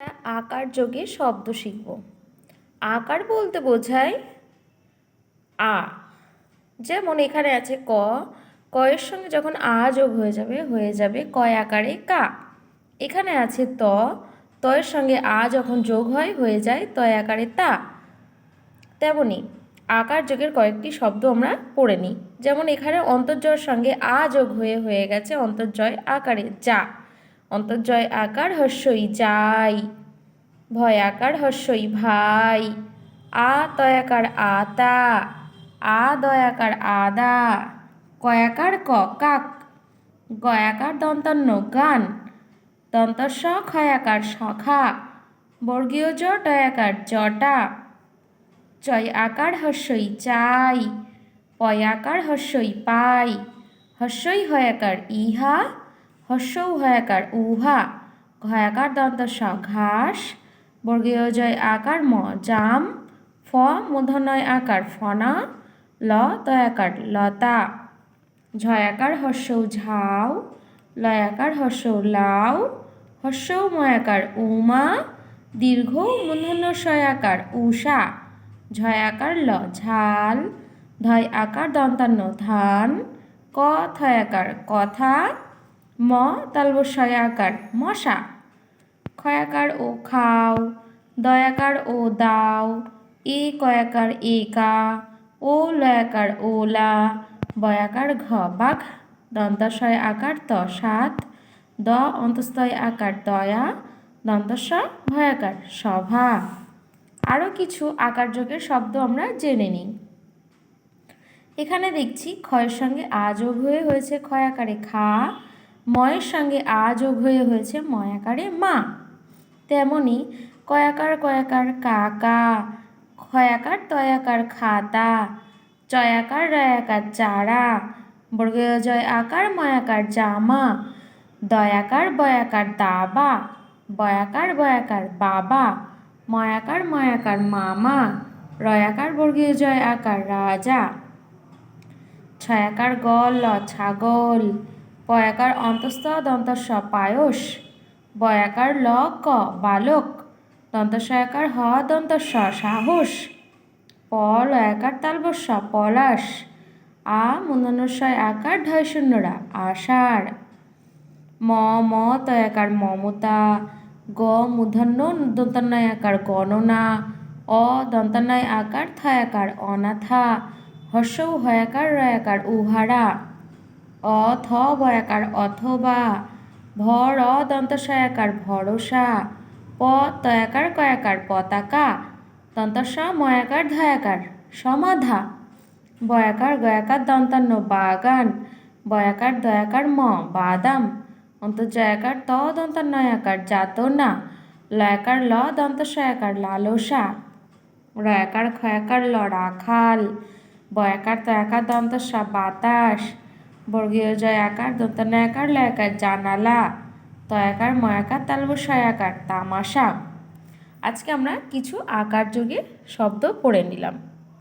আকার যোগে শব্দ শিখব। আকার বলতে বোঝায় আ। যেমন এখানে আছে ক কয়ের সঙ্গে যখন আ যোগ হয়ে যাবে হয়ে যাবে কয় আকারে কা। এখানে আছে ত তয়ের সঙ্গে আ যখন যোগ হয়, হয়ে যায় তয় আকারে তা। তেমনি আকার যোগের কয়েকটি শব্দ আমরা পড়ে নিই। যেমন এখানে অন্তর্জয়ের সঙ্গে আ যোগ হয়ে হয়ে গেছে অন্তর্জয় আকারে যা। অন্তর্জয় আকার হস্যই যাই ভয় আকার হস্যই ভাই, আ তয়াকার আতা আ দয়াকার আদা কয়াকার ক কাক গয়াকার দন্তন্য গান দন্তস্ব ক্ষয়াকার সখা, বর্গীয় জ টয়াকার জটা, চয় আকার হস্যই চাই, পয় আকার হস্যই পাই হস্যই হয়াকার ইহা হস্যৌ হয়াকার উহা ঘয়াকার দন্ত স, ঘাস বর্গীয় জয় আকার ম, জাম, ফ, মূর্ধন্যয় আকার ফনা, ল, তয়াকার লতা। ঝয়াকার হস্যৌ ঝাউ লয়াকার হস্যৌ লাউ হস্যৌ ময়াকার উমা, দীর্ঘ মূর্ধন্য শয়াকার উষা। ঝয়াকার ল, ঝাল, ধয় আকার দন্তান্ন ধান, ক, থয়াকার কথা। ম তালবস্বয় আকার মশা। ক্ষয়াকার ও খাও, দয়াকার ও দাও, এ কয়াকার একা ও লয়াকার ওলা বয়াকার ঘ বাঘ দন্তাশয় আকার ত সাত, দ অন্তস্তয় আকার দয়া দন্তস্ব ভয়াকার সভা আরও কিছু আকার যোগের শব্দ আমরা জেনে নিই। এখানে দেখছি ক্ষয়ের সঙ্গে আ যোগ হয়ে হয়েছে ক্ষয় আকারে খা ময়ের সঙ্গে আ যোগ হয়ে হয়েছে ময় আকারে মা। তেমনি কয়াকার কয়াকার কাকা ক্ষয়াকার তয়াকার খাতা, চয়াকার রয়াকার চারা বর্গীয় জয় আকার ময়াকার জামা, দয়াকার বয়াকার দাবা, বয়াকার বয়াকার বাবা, ময়াকার ময়াকার মামা, রয়াকার বর্গীয় জয় আকার রাজা, ছয়াকার গল, ছাগল পয়াকার অন্তস্থ দন্তস্ব পায়স বয়াকার ল ক বালক, দন্তস্বয়াকার হ দন্তস্ব সাহস প লয়াকার তালবস্য পলাশ, আ মূর্ধন্যস্বয় আকার ঢয় শূন্যরা আষাঢ়। ম ম তয়াকার মমতা, গ মূর্ধন্য দন্তান্নয় আকার গণনা, অ দন্তান্নয় আকার থায়াকার অনাথা, হর্ষৌ হয়াকার রয়াকার উহারা। অ থ বয়াকার অথবা ভ র দন্তস্বয়াকার ভরসা প তয়াকার কয়াকার পতাকা দন্তস্ব ময়াকার ধয়াকার সমাধা, বয়াকার গয়াকার দন্তান্ন বাগান, বয়াকার দয়াকার ম বাদাম, অন্তর্জয়াকার ত দন্তান্নয়াকার যাতনা, লয়াকার ল দন্তস্বয়াকার লালসা, রয়াকার ক্ষয়াকার ল রাখাল, বয়াকার তয়াকার দন্তস্ব বাতাস বর্গীয় জয় আকার দন্তনায়াকার লয়াকার জানালা তয়াকার ময়াকার আকার তামাশা। আজকে আমরা কিছু আকার যোগে শব্দ পড়ে নিলাম।